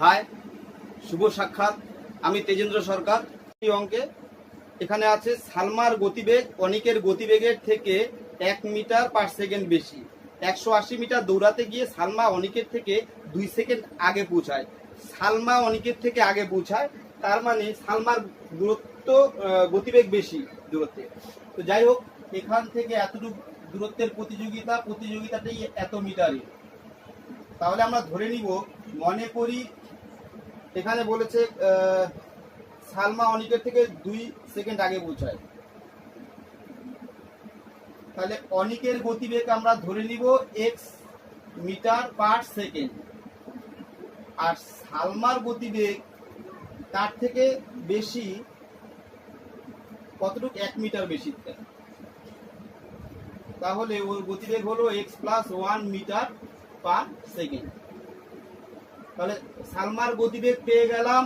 High, শুভ সাক্ষাৎ। আমি তেজেন্দ্র সরকার। এই অঙ্কে এখানে আছে সালমার গতিবেগ অনিকের গতিবেগের থেকে এক মিটার পার সেকেন্ড বেশি। একশো আশি মিটার দৌড়াতে গিয়ে সালমা অনিকের থেকে দুই সেকেন্ড আগে পৌঁছায়। সালমা অনিকের থেকে আগে পৌঁছায়, তার মানে সালমার দূরত্ব গতিবেগ বেশি দূরত্বে। তো যাই হোক, এখান থেকে এতটুকু দূরত্বের প্রতিযোগিতা, প্রতিযোগিতাটাই এত মিটারে তাহলে আমরা ধরে নিব, মনে করি এখানে বলেছে সালমা অনিকের থেকে দুই সেকেন্ড আগে পৌঁছায়। তাহলে অনিকের গতিবেগ আমরা ধরে নিব এক্স মিটার পার সেকেন্ড। আর সালমার গতিবেগ তার থেকে বেশি কতটুকু? এক মিটার বেশি। তাহলে ওর গতিবেগ হলো x plus one meter per second. তাহলে সালমার গতিবেগ পেয়ে গেলাম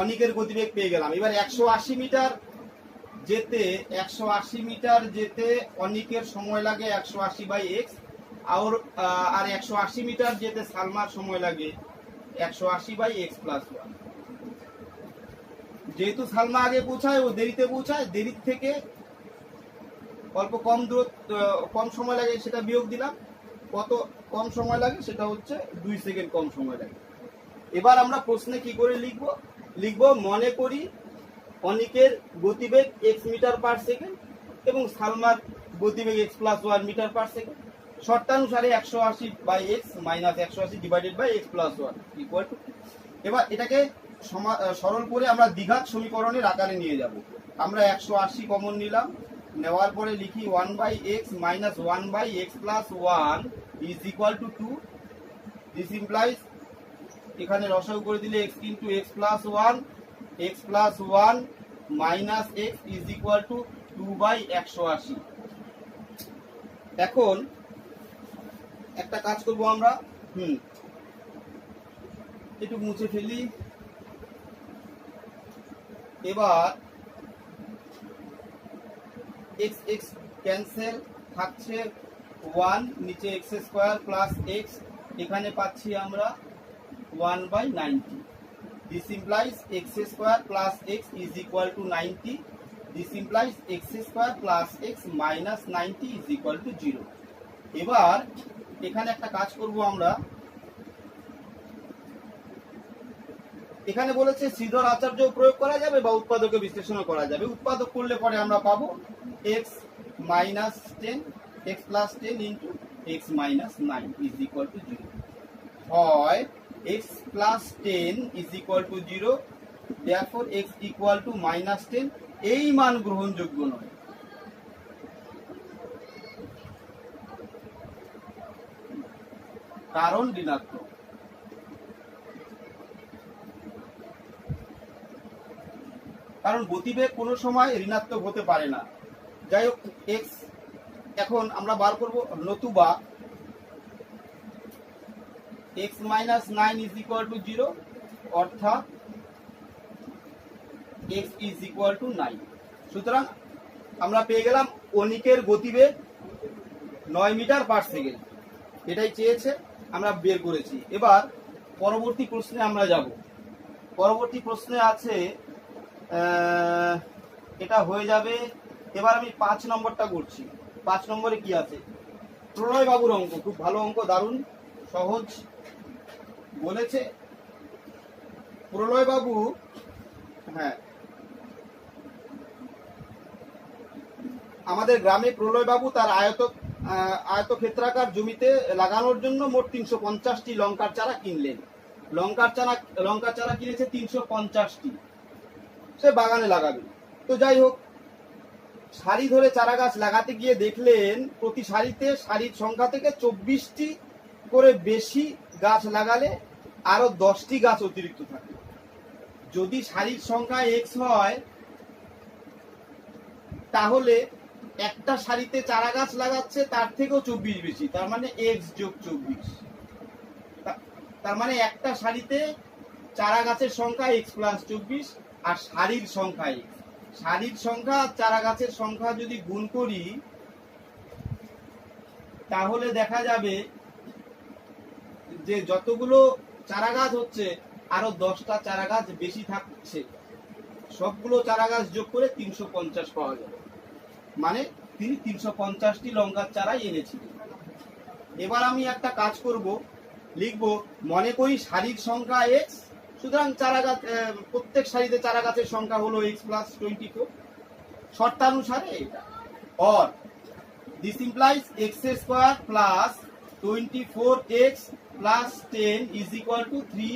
অনিকের গতিবেগ পেয়ে গেলাম। এবার একশো আশি মিটার যেতে, একশো আশি মিটার যেতে অনিকের সময় লাগে একশো আশি বাই এক্স, আর আর একশো আশি মিটার যেতে সালমার সময় লাগে একশো আশি বাই এক্স প্লাস ওয়ান। যেহেতু সালমা আগে পৌঁছায়, ও দেরিতে পৌঁছায়, দেরির থেকে অল্প কম দূরত্ব, কম সময় লাগে সেটা বিয়োগ দিলাম। কত কম সময় লাগে সেটা হচ্ছে দুই সেকেন্ড কম সময় লাগে। এবার আমরা প্রশ্নে কি করে লিখব? লিখব, মনে করি অনিকের গতিবেগ এক্স মিটার পার সেকেন্ড এবং সালমার গতিবেগ x plus one meter per second শর্তানুসারে একশো আশি বাই এক্স মাইনাস একশো আশি divided by x plus one equal to এবার এটাকে সরল করে আমরা দ্বিঘাত সমীকরণের আকারে নিয়ে যাব। আমরা একশো আশি কমন নিলাম, নেওয়ার পরে লিখি one by x minus one by x plus one is equal to two this implies এখানে রসাউ করে দিলে x into x plus one x plus one minus x is equal to two by একশো আশি। এখন একটা কাজ করব আমরা। হুম। একটু মুছে ফেলি। এবার এক্স এক্স ক্যান্সেল থাকছে ওয়ান নিচে এক্স স্কোয়ার প্লাস এক্স, এখানে পাচ্ছি আমরা one by ninety. This implies x square plus x is equal to ninety this implies x square plus x minus ninety is equal to zero এবার এখানে একটা কাজ করব আমরা। এখানে বলেছে শ্রীধর আচার্য প্রয়োগ করা যাবে বা উৎপাদকে বিশ্লেষণও করা যাবে। উৎপাদক করলে পরে আমরা পাবো x minus ten x plus ten into x minus nine is equal to zero হয় x plus ten is equal to zero therefore x equal to minus ten এই মান গ্রহণযোগ্য নয়। কারণ ঋণাত্মক। কারণ গতিবেগ কোনো সময় ঋণাত্মক হতে পারে না। যাই হোক এক্স এখন আমরা বার করব নতুবা x minus nine is equal to zero অর্থাৎ x is equal to nine সুতরাং আমরা পেয়ে গেলাম অনিকের গতিবেগ নয় মিটার পার সেকেন্ড এটাই চেয়েছে, আমরা বের করেছি। এবার পরবর্তী প্রশ্নে আমরা যাব। পরবর্তী প্রশ্নে আছে এটা হয়ে যাবে। এবার আমি পাঁচ নম্বরটা করছি। পাঁচ নম্বরে কি আছে? প্রণয় বাবুর অঙ্ক, খুব ভালো অঙ্ক, দারুণ, সহজ বলেছে। প্রলয় বাবু হ্যাঁ। আমাদের গ্রামে প্রলয় বাবু তার আয়ত আয়তক্ষেত্রাকার জমিতে লাগানোর জন্য মোট তিনশো পঞ্চাশটি লঙ্কার চারা কিনলেন। লঙ্কার চারা লঙ্কার চারা কিনেছে তিনশো পঞ্চাশটি। সে বাগানে লাগাবে। তো যাই হোক সারি ধরে চারা গাছ লাগাতে গিয়ে দেখলেন প্রতি সারিতে সারির সংখ্যা থেকে চব্বিশটি করে বেশি গাছ লাগালে আরও দশটি গাছ অতিরিক্ত থাকে। যদি সারির সংখ্যা এক্স হয়, তাহলে একটা সারিতে চারা গাছ লাগাচ্ছে তার থেকেও চব্বিশ বেশি, তার মানে এক্স যোগ চব্বিশ। তার মানে একটা সারিতে চারা গাছের সংখ্যা এক্স প্লাস চব্বিশ আর সারির সংখ্যা এক্স সারির সংখ্যা চারা গাছের সংখ্যা যদি গুণ করি, তাহলে দেখা যাবে যে যতগুলো চারা গাছ হচ্ছে, আরও দশটা চারা গাছ বেশি থাকছে। সবগুলো চারা গাছ যোগ করে তিনশো পঞ্চাশ পাওয়া যাবে। মানে তিনি তিনশো পঞ্চাশটি লঙ্কার চারাই এনেছিলেন। এবার আমি একটা কাজ করব, লিখব, মনে করি সারির সংখ্যা এক্স সুতরাং চারা গাছ প্রত্যেক সারিতে চারা গাছের সংখ্যা হলো এক্স প্লাস টোয়েন্টি ফোর শর্তানুসারে এটা। Or this implies x square plus twenty four x plus ten is equal to three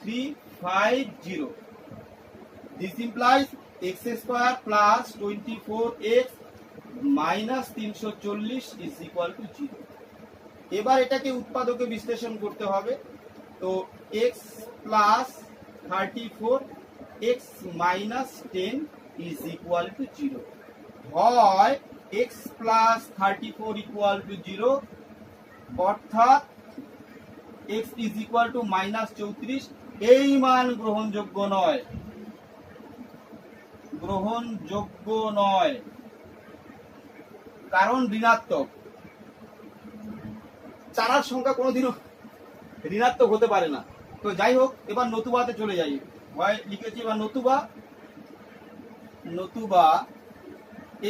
three five zero this implies x square plus twenty four x minus তিনশো চল্লিশ is equal to zero এবার এটাকে উৎপাদকে বিশ্লেষণ করতে হবে। তো x plus thirty four x minus ten is equal to zero হয় x plus thirty four equal to zero অর্থাৎ x is equal to minus চৌত্রিশ। এই মান গ্রহণযোগ্য নয়। গ্রহণযোগ্য নয়। কারণ ঋণাত্মক। চারার সংখ্যা কোনোদিনও ঋণাত্মক হতে পারে না। তো যাই হোক, এবার নতুবাতে চলে যাই। লিখেছি এবার নতুবা। নতুবা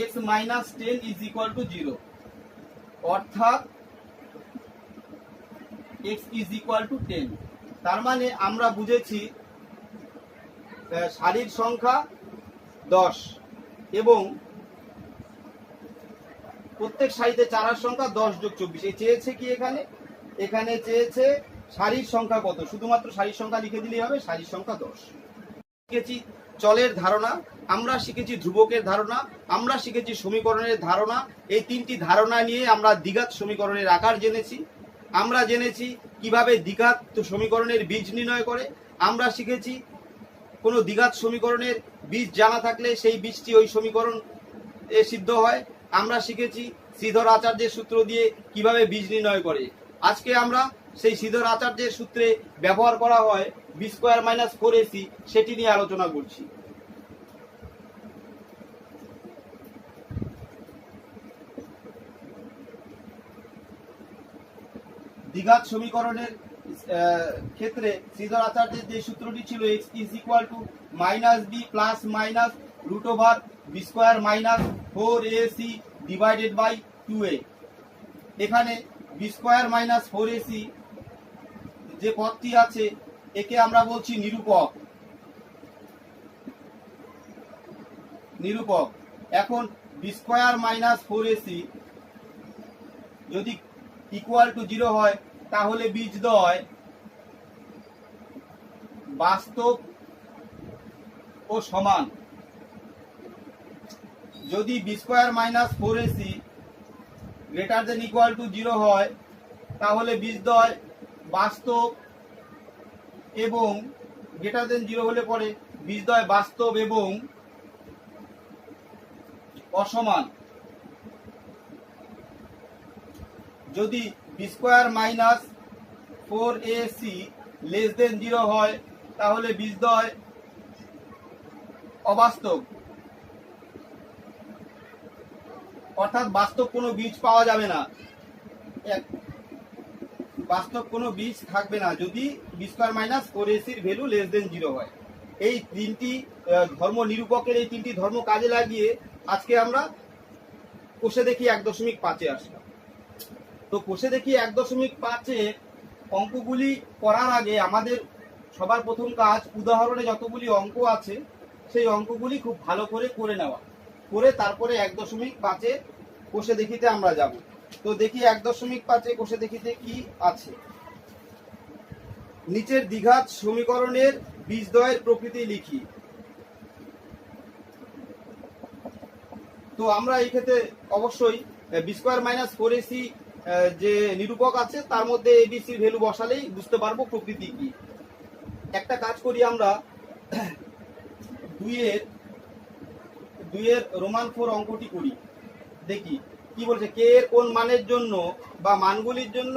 x minus ten is equal to zero অর্থাৎ x is equal to ten তার মানে আমরা বুঝেছি সারির সংখ্যা দশ এবং প্রত্যেক সারিতে চারার সংখ্যা দশ যোগ চব্বিশ। এই চেয়েছে কি এখানে? এখানে চেয়েছে সারির সংখ্যা কত? শুধুমাত্র সারির সংখ্যা লিখে দিলেই হবে, সারির সংখ্যা দশ। শিখেছি চলের ধারণা, আমরা শিখেছি ধ্রুবকের ধারণা, আমরা শিখেছি সমীকরণের ধারণা। এই তিনটি ধারণা নিয়ে আমরা দ্বিঘাত সমীকরণের আকার জেনেছি। আমরা জেনেছি কীভাবে দ্বিঘাত সমীকরণের বীজ নির্ণয় করে। আমরা শিখেছি কোনো দ্বিঘাত সমীকরণের বীজ জানা থাকলে সেই বীজটি ওই সমীকরণ এ সিদ্ধ হয়। আমরা শিখেছি শ্রীধর আচার্যের সূত্র দিয়ে কীভাবে বীজ নির্ণয় করে। আজকে আমরা সেই শ্রীধর আচার্যের সূত্রে ব্যবহার করা হয় b square minus four ac সেটি নিয়ে আলোচনা করছি। দ্বিঘাত সমীকরণের ক্ষেত্রে শ্রীধর আচার্যের যে সূত্রটি ছিল x is equal to minus b plus minus root over b square minus four a c divided by two a এখানে b square minus four a c যে পদটি আছে, একে আমরা বলছি নিরূপক। নিরূপক। এখন b square minus four ac যদি ইকুয়াল টু জিরো হয়, তাহলে বীজদ্বয় বাস্তব ও সমান। যদি b square minus four ac greater than equal to zero হয়, তাহলে বীজদ্বয় বাস্তব এবং গ্রেটার দেন জিরো হলে পরে বীজদ্বয় বাস্তব এবং অসমান। যদি b square minus four a c less than zero হয়, তাহলে বীজদ্বয় অবাস্তব। অর্থাৎ বাস্তব কোনো বীজ পাওয়া যাবে না। এক- বাস্তব কোনো বীজ থাকবে না। যদি বি স্কোয়ার মাইনাস ফোর এসির ভ্যালু লেস দেন জিরো হয়। এই তিনটি ধর্ম নিরূপকের এই তিনটি ধর্ম কাজে লাগিয়ে আজকে আমরা কোষে দেখি এক দশমিক পাঁচে আসলাম। তো কোষে দেখি এক দশমিক পাঁচে অঙ্কগুলি করার আগে আমাদের সবার প্রথম কাজ উদাহরণে যতগুলি অঙ্ক আছে, সেই অঙ্কগুলি খুব ভালো করে করে নেওয়া। করে তারপরে এক দশমিক পাঁচে কোষে দেখিতে আমরা যাব। তো দেখি এক দশমিক পাঁচে কোষে দেখিতে কি আছে। নিচের দ্বিঘাত সমীকরণের বীজদ্বয়ের প্রকৃতি লিখি। তো আমরা এই ক্ষেত্রে অবশ্যই b square minus four ac যে নিরূপক আছে, তার মধ্যে এবিসির ভ্যালু বসালেই বুঝতে পারব প্রকৃতি কি। একটা কাজ করি আমরা, দুইয়ের দুইয়ের রোমান ফোর অঙ্কটি করি। দেখি। কি বলছে? কে কোন মানের জন্য বা মানগুলির জন্য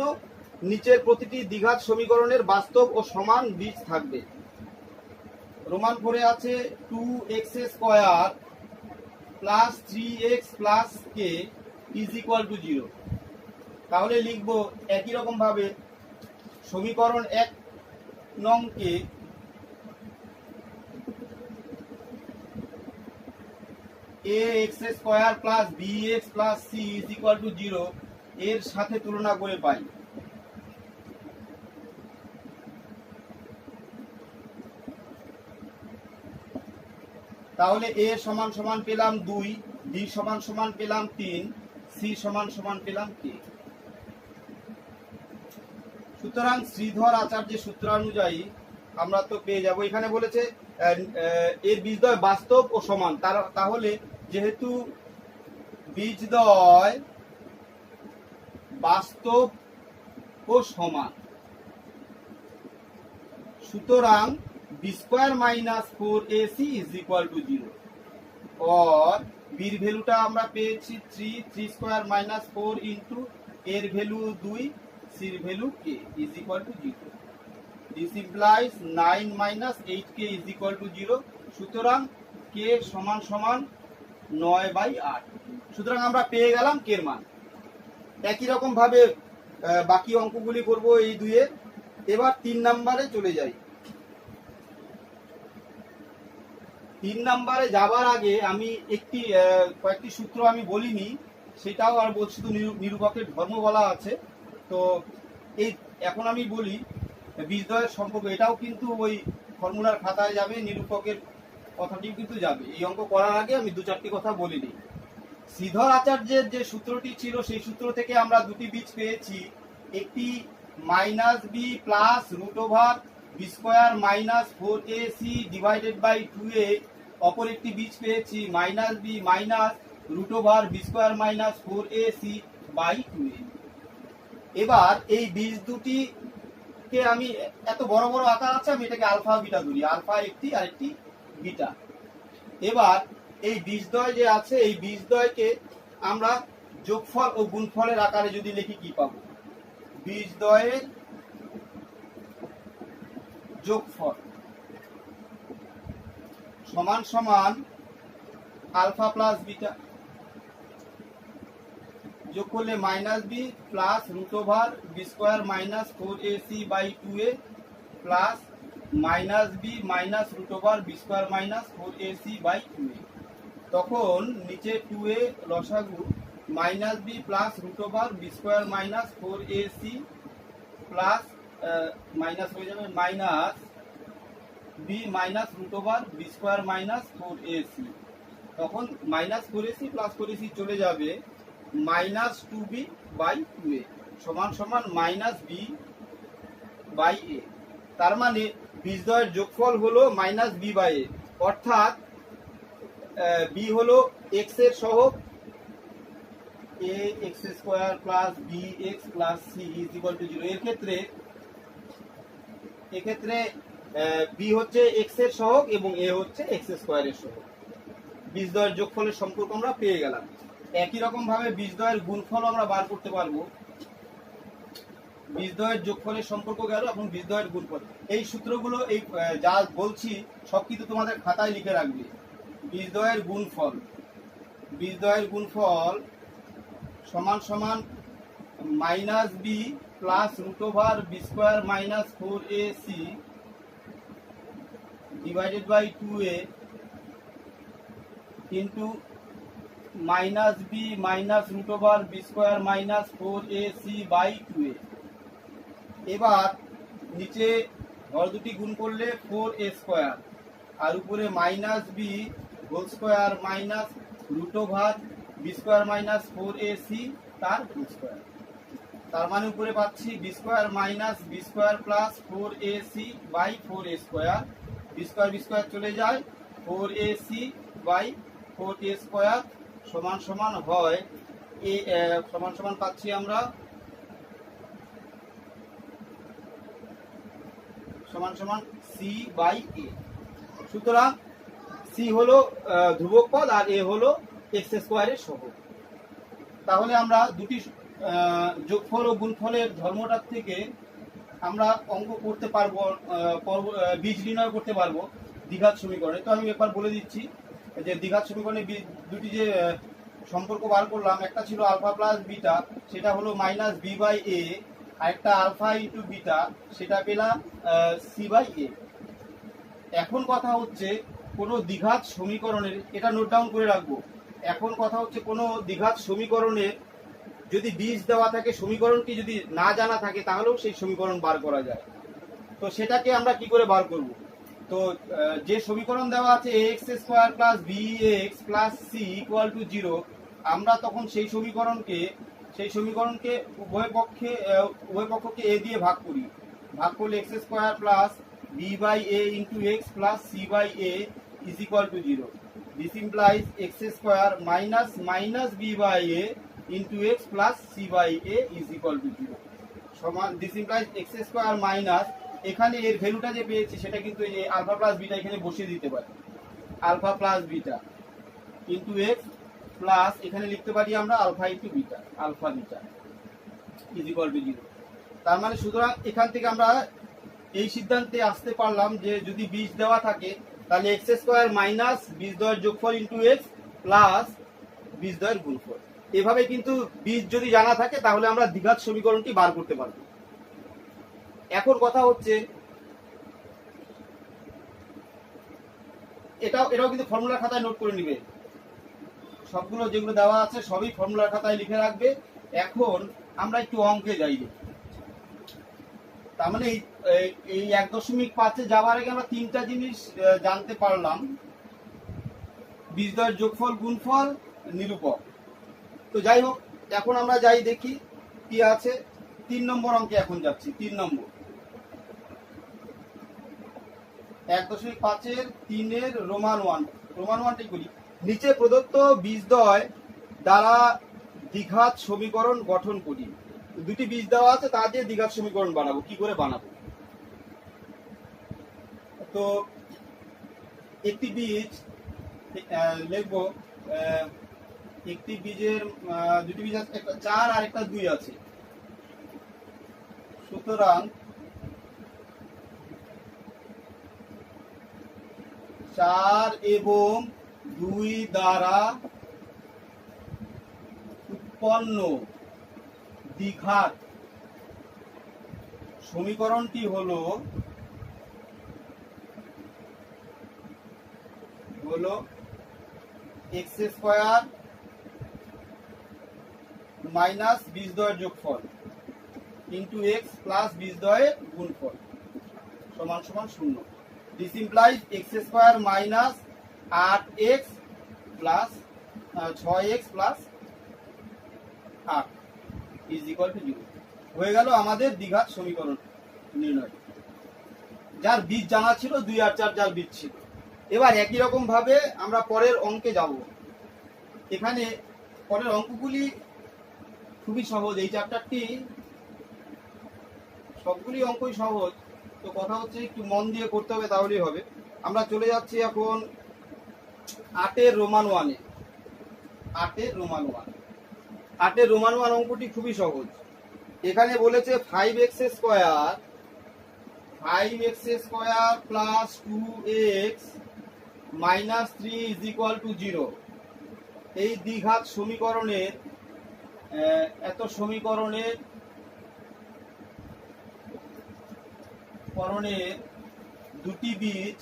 নিচের প্রতিটি দ্বিঘাত সমীকরণের বাস্তব ও সমান বীজ থাকবে? রোমান ফোরে আছে two x square plus three x plus k is equal to zero তাহলে লিখব একই রকমভাবে সমীকরণ এক নংকে a x square plus b x plus c is equal to zero এর সাথে তুলনা করে পাই। তাহলে এ সমান সমান পেলাম দুই বি সমান সমান পেলাম তিন সি সমান সমান পেলাম কে সুতরাং শ্রীধর আচার্যের সূত্রানুযায়ী আমরা তো পেয়ে যাব। এখানে বলেছে এর বীজদ্বয় বাস্তব ও সমান। তাহলে যেহেতু বীজদ্বয় বাস্তব ও সমান। সুতরাং b square minus four a c is equal to zero or বির ভ্যালুটা আমরা পেয়েছি three three square minus four into এর ভ্যালু দুই সির value k is equal to zero this implies nine minus eight k is equal to zero সুতরাং k সমান সমান নয় বাই আট। সুতরাং আমরা পেয়ে গেলাম কের মান? একই রকম ভাবে বাকি অঙ্কগুলি করব এই দুয়ে এবার তিন নাম্বারে চলে যাই। তিন নাম্বারে যাবার আগে আমি একটি কয়েকটি সূত্র আমি বলিনি, সেটাও আর বলছি তো নিরু- নিরূপকের ধর্ম বলা আছে। তো এই, এখন আমি বলি বীজদ্বয়ের সম্পর্ক, এটাও কিন্তু ওই ফর্মুলার খাতায় যাবে, নিরূপকের কথাটিও কিন্তু যাবে। এই অঙ্ক করার আগে আমি দু চারটি কথা বলিনি শ্রীধর আচার্যের যে সূত্রটি ছিল, সেই সূত্র থেকে আমরা দুটি বীজ পেয়েছি। একটি minus b plus root over b square minus four a c divided by two a অপর একটি বীজ পেয়েছি minus b minus root over b square minus four a c by two a এবার এই বীজ দুটি কে আমি এত বড় বড় আকার আছে, আমি এটাকে আলফা বিটা ধরি। আলফা একটি আর একটি বিটা। এবার এই বীজদ্বয় যে আছে, এই বীজদ্বয়কে আমরা যোগফল ও গুণফলের আকারে যদি লিখি, কি পাবো? বীজদ্বয়ের যোগফল সমান সমান আলফা প্লাস বিটা যোগ করলে minus b plus root over b square minus four a c by two a plus minus b minus root over b square minus four a c by two a তখন নিচে two a লসাগু minus b plus root over b square minus four a c plus minus হয়ে যাবে minus b minus root over b square minus four a c তখন minus four a c plus four c চলে যাবে minus two b by two a সমান সমান minus b by এ তার মানে বীজদ্বয়ের যোগফল হলো মাইনাস বি বাই এ অর্থাৎ বি হলো এক্সের সহগ। A x square plus b x plus c is equal to zero এর ক্ষেত্রে এক্ষেত্রে বি হচ্ছে এক্সের সহগ এবং এ হচ্ছে এক্স স্কোয়ারের সহগ। বীজদ্বয়ের যোগফলের সম্পর্ক আমরা পেয়ে গেলাম। একই রকম ভাবে বীজদ্বয়ের গুণফল আমরা বার করতে পারব। বীজদ্বয়ের যোগফলের সম্পর্ক গেল এবং বীজদ্বয়ের গুণফল। এই সূত্রগুলো এই যা বলছি, সব কিছু তোমাদের খাতায় লিখে রাখবে। বীজদ্বয়ের গুণফল। বীজদ্বয়ের গুণফল সমান সমান minus b plus root over b square minus four a c divided by two a into minus b minus root over b square minus four a c by two a এবার নিচে ঘর দুটি গুণ করলে ফোর এ স্কোয়ার আর উপরে minus b whole square minus root over b square minus four a c তার whole square তার মানে উপরে পাচ্ছি b square minus b square plus four a c by four a square b square b square চলে যায় four a c by four a square সমান সমান হয় এ, সমান সমান পাচ্ছি আমরা সমান সমান সি বাই এ সুতরাং সি হলো ধ্রুবক পদ আর এ হলো এক্স স্কোয়ারের সহগ। তাহলে আমরা দুটি যোগফল ও গুণফলের ধর্মটার থেকে আমরা অঙ্ক করতে পারব বীজ নির্ণয় করতে পারব দ্বিঘাত সমীকরণে। তো আমি একবার বলে দিচ্ছি যে দ্বিঘাত সমীকরণে দুটি যে সম্পর্ক বার করলাম, একটা ছিল আলফা প্লাস বিটা সেটা হলো মাইনাস বি বাই এ আরেকটা আলফা ইন্টু বিটা, সেটা পেলাম সি বাই এ এখন কথা হচ্ছে কোনো দ্বিঘাত সমীকরণের, এটা নোট ডাউন করে রাখব। এখন কথা হচ্ছে কোনো দ্বিঘাত সমীকরণের, যদি বীজ দেওয়া থাকে, সমীকরণটি যদি না জানা থাকে, তাহলেও সেই সমীকরণ বার করা যায়। তো সেটাকে আমরা কি করে বার করব? তো যে সমীকরণ দেওয়া আছে x square plus b x plus c equal to zero আমরা তখন সেই সমীকরণকে সেই সমীকরণকে উভয় পক্ষে উভয় পক্ষকে এ দিয়ে ভাগ করি। ভাগ করলে x square plus b by a into x plus c by a is equal to zero this implies x square minus minus b by a into x plus c by a is equal to zero সমান this implies x square minus এখানে এর ভ্যালুটা যে পেয়েছি সেটা কিন্তু এই alpha plus beta এখানে বসিয়ে দিতে পারি। Alpha plus beta into x plus এখানে লিখতে পারি আমরা alpha into beta alpha beta is equal to zero তার মানে সুতরাং এখান থেকে আমরা এই সিদ্ধান্তে আসতে পারলাম যে যদি বীজ দেওয়া থাকে, তাহলে এক্স স্কোয়ার মাইনাস বীজ দয়ের যোগফল ইন্টু এক্স প্লাস বীজ দয়ের গুণফল। এভাবে কিন্তু বীজ যদি জানা থাকে, তাহলে আমরা দ্বিঘাত সমীকরণটি বার করতে পারব। এখন কথা হচ্ছে, এটাও এটাও কিন্তু ফর্মুলা খাতায় নোট করে নিবে। সবগুলো যেগুলো দেওয়া আছে, সবই ফর্মুলার খাতায় লিখে রাখবে। এখন আমরা একটু অঙ্কে যাই। তার মানে এই এক দশমিক পাঁচে যাওয়ার আগে আমরা তিনটা জিনিস জানতে পারলাম। বীজদয়ের যোগফল, গুণফল, নিরূপক। তো যাই হোক, এখন আমরা যাই দেখি কি আছে। তিন নম্বর অঙ্কে এখন যাচ্ছি, তিন নম্বর। এক দশমিক পাঁচের তিনের রোমান ওয়ান। রোমান ওয়ানটাই করি। নিচে প্রদত্ত বীজ বীজদ্বয় দ্বারা দ্বিঘাত সমীকরণ গঠন করি। দুটি বীজ দেওয়া আছে, তা দিয়ে দ্বিঘাত সমীকরণ বানাবো। কি করে বানাবো? তো একটি বীজ লিখব একটি বীজের দুটি বীজ আছে, একটা চার আর একটা দুই আছে। সুতরাং চার এবং দুই দ্বারা উৎপন্ন দ্বিঘাত। সমীকরণটি হলো হলো এক্স স্কোয়ার মাইনাস বীজদ্বয়ের যোগফল ইন্টু এক্স প্লাস বীজদ্বয়ের গুণফল, সমান সমান শূন্য। This implies x square minus আট এক্স প্লাস ছয় এক্স প্লাস আট ইজ ইকুয়াল টু জিরো হয়ে গেল আমাদের দ্বিঘাত সমীকরণ নির্ণয়। যার বীজ জানা ছিল, দুই আর চার যার বীজ ছিল। এবার একই রকম ভাবে আমরা পরের অঙ্কে যাব। এখানে পরের অঙ্কগুলি খুবই সহজ। এই চ্যাপ্টারটি সবগুলি অঙ্কই সহজ। তো কথা হচ্ছে একটু মন দিয়ে করতে হবে, তাহলেই হবে। আমরা চলে যাচ্ছি এখন আটের রোমান ওয়ানে আটের রোমান ওয়ান। আটের রোমান ওয়ান অঙ্কটি খুবই সহজ। এখানে বলেছে five x square five x square plus two x minus three is equal to zero এই দ্বিঘাত সমীকরণের এত সমীকরণের করণের দুটি বীজ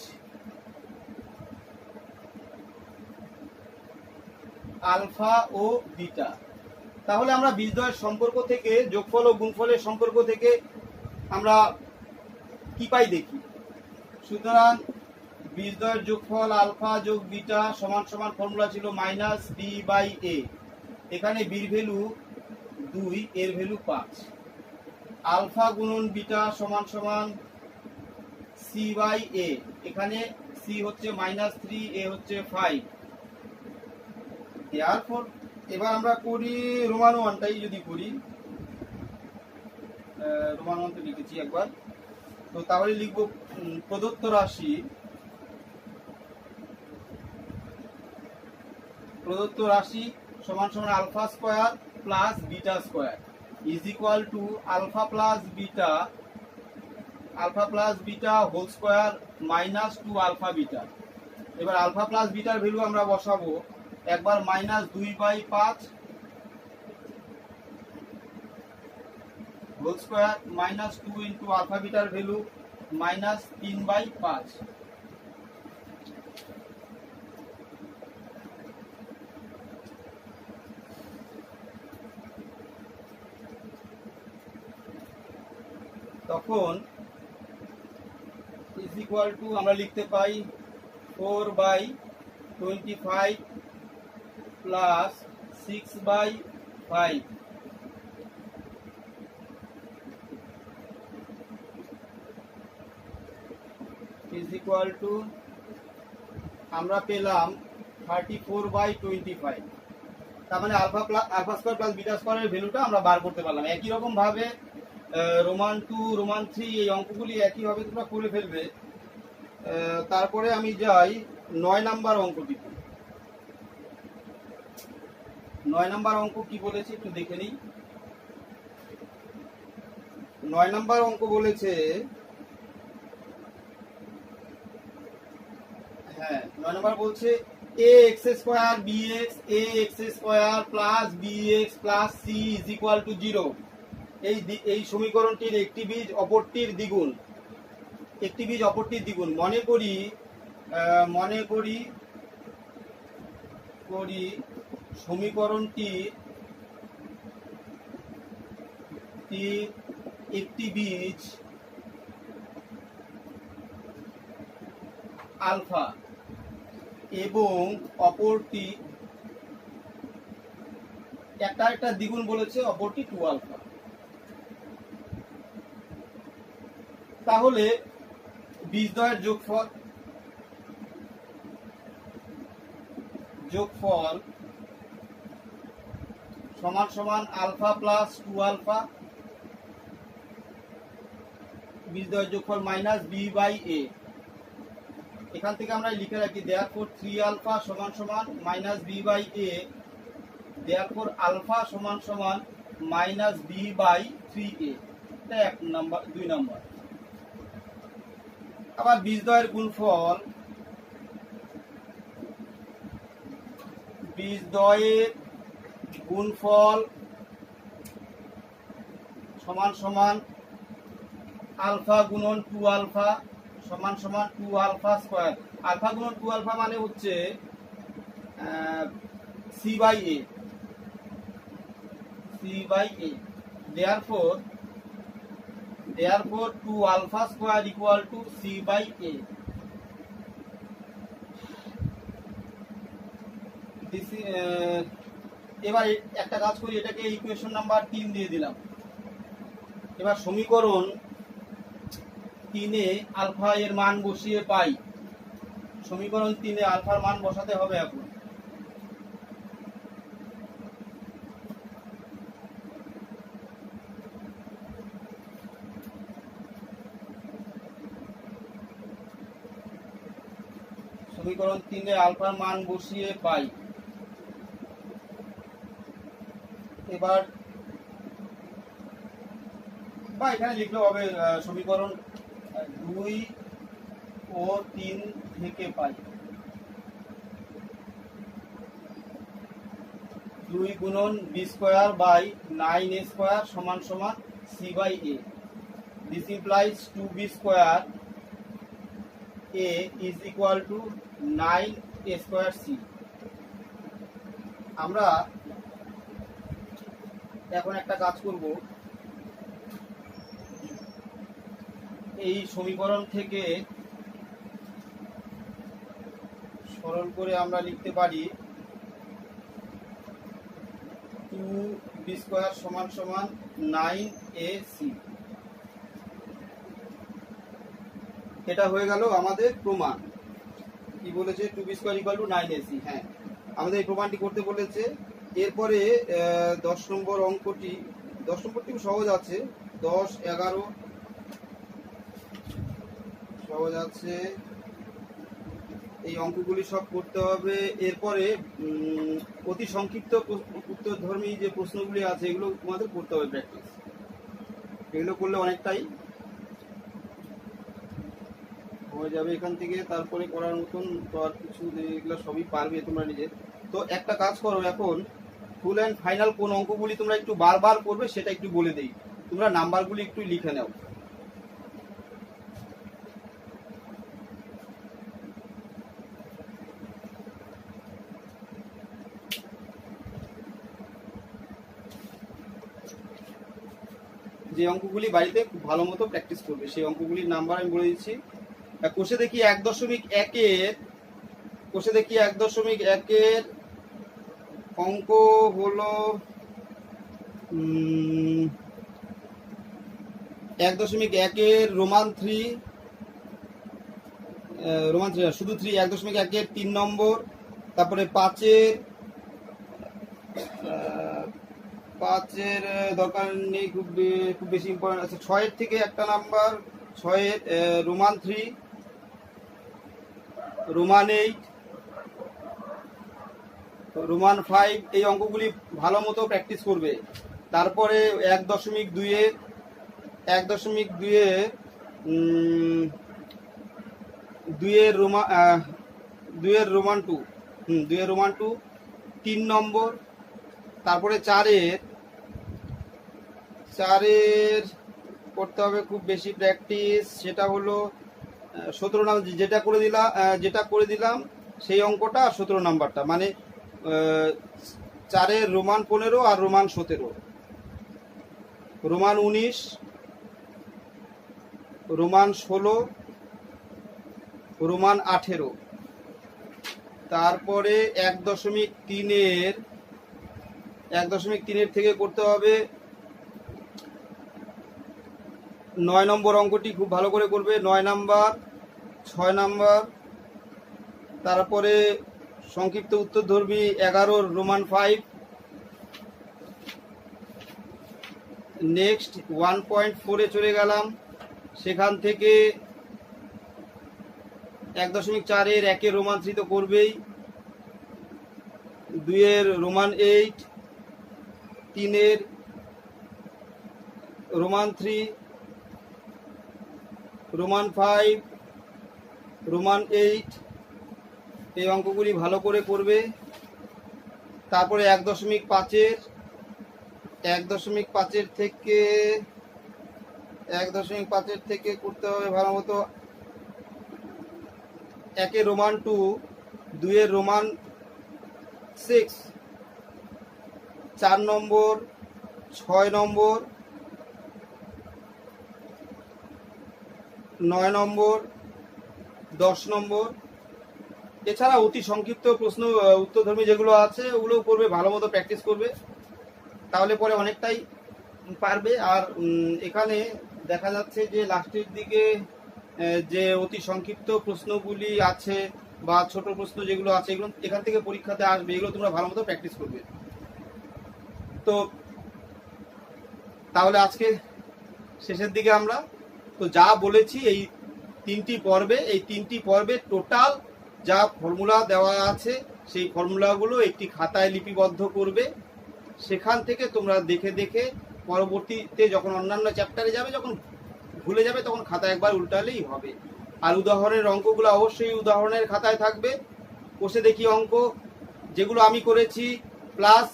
আলফা ও বিটা। তাহলে আমরা বীজদ্বয়ের সম্পর্ক থেকে, যোগফল ও গুণফলের সম্পর্ক থেকে আমরা কি পাই দেখি? সুতরাং বীজদ্বয়ের যোগফল আলফা যোগ বিটা সমান সমান ফর্মুলা ছিল মাইনাস বি বাই এ এখানে বির ভ্যালু দুই, এর ভ্যালু পাঁচ। আলফা গুণন বিটা সমান সমান সি বাই এ এখানে সি হচ্ছে মাইনাস থ্রি এ হচ্ছে ফাইভ এরপর এবার আমরা করি রোমান ওয়ানটাই যদি করি রোমান ওয়ান তো লিখেছি একবার। তো তাহলে লিখব প্রদত্ত রাশি প্রদত্ত রাশি সমান সমান alpha square plus beta square is equal to alpha plus beta alpha plus beta whole square minus two alpha beta এবার আলফা প্লাস বিটার ভ্যালু আমরা বসাবো। একবার মাইনাস দুই বাই পাঁচ whole square minus two into alpha bitter value minus তিন by পাঁচ। তখন ইজ ইকুয়াল টু আমরা লিখতে পাই four by twenty five plus six by five is equal to আমরা পেলাম thirty four by twenty five তার মানে alpha plus alpha square plus beta স্কোয়ারের ভ্যালুটা আমরা বার করতে পারলাম। একই রকম ভাবে রোমান টু রোমান থ্রি এই অঙ্কগুলি একইভাবে তোমরা করে ফেলবে। তারপরে আমি যাই নয় নাম্বার অঙ্কটিতে। নয় নম্বর অঙ্ক কি বলেছে একটু দেখে নিই। নয় নম্বর অঙ্ক বলেছে হ্যাঁ নয় নম্বর বলছে a x square b x a x square plus b x plus c is equal to zero এই এই সমীকরণটির একটি বীজ অপরটির দ্বিগুণ। একটি বীজ অপরটির দ্বিগুণ। মনে করি মনে করি করি সমীকরণটি একটি বীজ আলফা এবং অপরটি একটা একটা দ্বিগুণ বলেছে, অপরটি টু আলফা। তাহলে বীজদ্বয়ের যোগফল যোগফল সমান সমান আলফা প্লাস টু আলফা। বীজদ্বয়ের যোগফল মাইনাস বি বাই এ। এখান থেকে আমরা লিখে রাখি দেয়ার ফোর থ্রি আলফা সমান সমান minus b by a. Therefore alpha সমান সমান minus b by three a. এটা এক নাম্বার, দুই নাম্বার। আবার বীজদ্বয়ের গুণফল বীজদ্বয়ের গুণফল সমান সমান আলফা গুণন টু আলফা সমান সমান টু আলফা স্কোয়ার। আলফা গুণন টু আলফা মানে হচ্ছে c by a c by a therefore therefore two alpha square equal to c by a এবার একটা কাজ করি, এটাকে ইকুয়েশন নাম্বার তিন দিয়ে দিলাম। এবার সমীকরণ তিনে আলফা এর মান বসিয়ে পাই। সমীকরণ তিনে আলফার মান বসাতে হবে এখন। সমীকরণ তিনে আলফার মান বসিয়ে পাই। এবার বা এখানে লিখলেও হবে সমীকরণ দুই ও তিন থেকে পাই দুই গুণন b square by nine a square সমান সমান c by a. This implies two b square a is equal to nine a square c আমরা এখন একটা কাজ করব। এই সমীকরণ থেকে সরল করে আমরা লিখতে পারি টু বি স্কোয়ার সমান সমান নাইন এ সি এটা হয়ে গেল আমাদের প্রমাণ। কি বলেছে? Two b square equal to nine a c হ্যাঁ। আমাদের এই প্রমাণটি করতে বলেছে এরপরে দশ নম্বর অঙ্কটি, দশ নম্বরটি সহজ আছে। দশ, এগারো, সহজ আছে। এই অঙ্কগুলি সব করতে হবে। এরপরে অতি সংক্ষিপ্ত উত্তর ধর্মী যে প্রশ্নগুলি আছে, এগুলো তোমাদের করতে হবে প্র্যাকটিস এগুলো করলে অনেকটাই হয়ে যাবে এখান থেকে। তারপরে করার মতন তো আর কিছু এগুলো সবই পারবে তোমরা নিজে। তো একটা কাজ করো এখন ফুল অ্যান্ড ফাইনাল কোন অঙ্কগুলি তোমরা একটু বারবার করবে সেটা একটু বলে দেই। তোমরা নাম্বারগুলি একটু লিখে নাও। যে অঙ্কগুলি বাড়িতে খুব ভালো মতো প্র্যাকটিস করবে, সেই অঙ্কগুলির নাম্বার আমি বলে দিচ্ছি। কোষে দেখি এক দশমিক একের, কোষে দেখি এক দশমিক একের অঙ্ক হলো এক দশমিক একের রোমান থ্রি রোমান থ্রি শুধু থ্রি, এক দশমিক একের তিন নম্বর, তারপরে পাঁচের পাঁচের দরকার নেই, খুব খুব বেশি ইম্পর্টেন্ট আছে। ছয়ের থেকে একটা নাম্বার, ছয়ের Roman three, Roman eight Roman five এই অঙ্কগুলি ভালো মতো প্র্যাকটিস করবে। তারপরে এক দশমিক দুইয়ের এক দশমিক দুইয়ে দুইয়ের আহ, দুইয়ের রোমান টু হুম দুইয়ের রোমান টু তিন নম্বর তারপরে চারের চারের করতে হবে খুব বেশি প্র্যাকটিস সেটা হলো সতেরো নাম যেটা করে দিলাম যেটা করে দিলাম সেই অঙ্কটা আর সতেরো নাম্বারটা মানে চারের রোমান পনেরো আর রোমান সতেরো। রোমান উনিশ, রোমান ষোলো, রোমান আঠেরো। তারপরে এক দশমিক তিনের, এক দশমিক তিনের থেকে করতে হবে নয় নম্বর অঙ্কটি খুব ভালো করে করবে, নয় নাম্বার, ছয় নাম্বার, তারপরে সংক্ষিপ্ত উত্তর ধর্মী এগারোর Roman five next one point ফোরে চলে গেলাম। সেখান থেকে এক দশমিক চারের একের রোমান থ্রি তো করবেই। দুইয়ের রোমান এইট তিনের Roman three Roman five Roman eight এই অঙ্কগুলি ভালো করে করবে। তারপরে এক দশমিক পাঁচের, এক দশমিক পাঁচের থেকে, এক দশমিক পাঁচের থেকে করতে হবে ভালো মতো। একে রোমান টু দুইয়ের রোমান সিক্স চার নম্বর, ছয় নম্বর, নয় নম্বর, দশ নম্বর এছাড়া অতি সংক্ষিপ্ত প্রশ্ন উত্তরধর্মী যেগুলো আছে, ওগুলো করবে ভালো মতো প্র্যাকটিস করবে। তাহলে পরে অনেকটাই পারবে। আর এখানে দেখা যাচ্ছে যে লাস্টের দিকে যে অতি সংক্ষিপ্ত প্রশ্নগুলি আছে বা ছোট প্রশ্ন যেগুলো আছে, এগুলো এখান থেকে পরীক্ষাতে আসবে। এগুলো তোমরা ভালো মতো প্র্যাকটিস করবে। তো, তাহলে আজকে শেষের দিকে আমরা, তো যা বলেছি এই তিনটি পর্বে, এই তিনটি পর্বে টোটাল যা ফর্মুলা দেওয়া আছে, সেই ফর্মুলাগুলো একটি খাতায় লিপিবদ্ধ করবে। সেখান থেকে তোমরা দেখে দেখে পরবর্তীতে যখন অন্যান্য চ্যাপ্টারে যাবে, যখন ভুলে যাবে, তখন খাতা একবার উল্টালেই হবে। আর উদাহরণের অঙ্কগুলো অবশ্যই উদাহরণের খাতায় থাকবে। বসে দেখি অঙ্ক। যেগুলো আমি করেছি প্লাস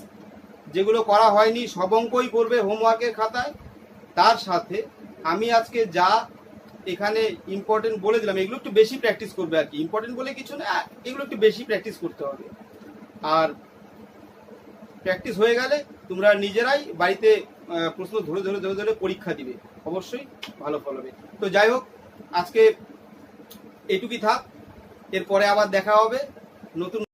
যেগুলো করা হয়নি, সব অঙ্কই করবে হোমওয়ার্কের খাতায়। তার সাথে আমি আজকে যা এখানে ইম্পর্টেন্ট বলে দিলাম, এগুলো একটু বেশি প্র্যাকটিস করবে আর কি। ইম্পর্টেন্ট বলে কিছু না, এগুলো একটু বেশি প্র্যাকটিস করতে হবে। আর প্র্যাকটিস হয়ে গেলে তোমরা নিজেরাই বাড়িতে প্রশ্ন ধরে ধরে ধরে ধরে পরীক্ষা দিবে। অবশ্যই ভালো ফল হবে। তো যাই হোক, আজকে এটুকুই থাক। এরপরে আবার দেখা হবে। নতুন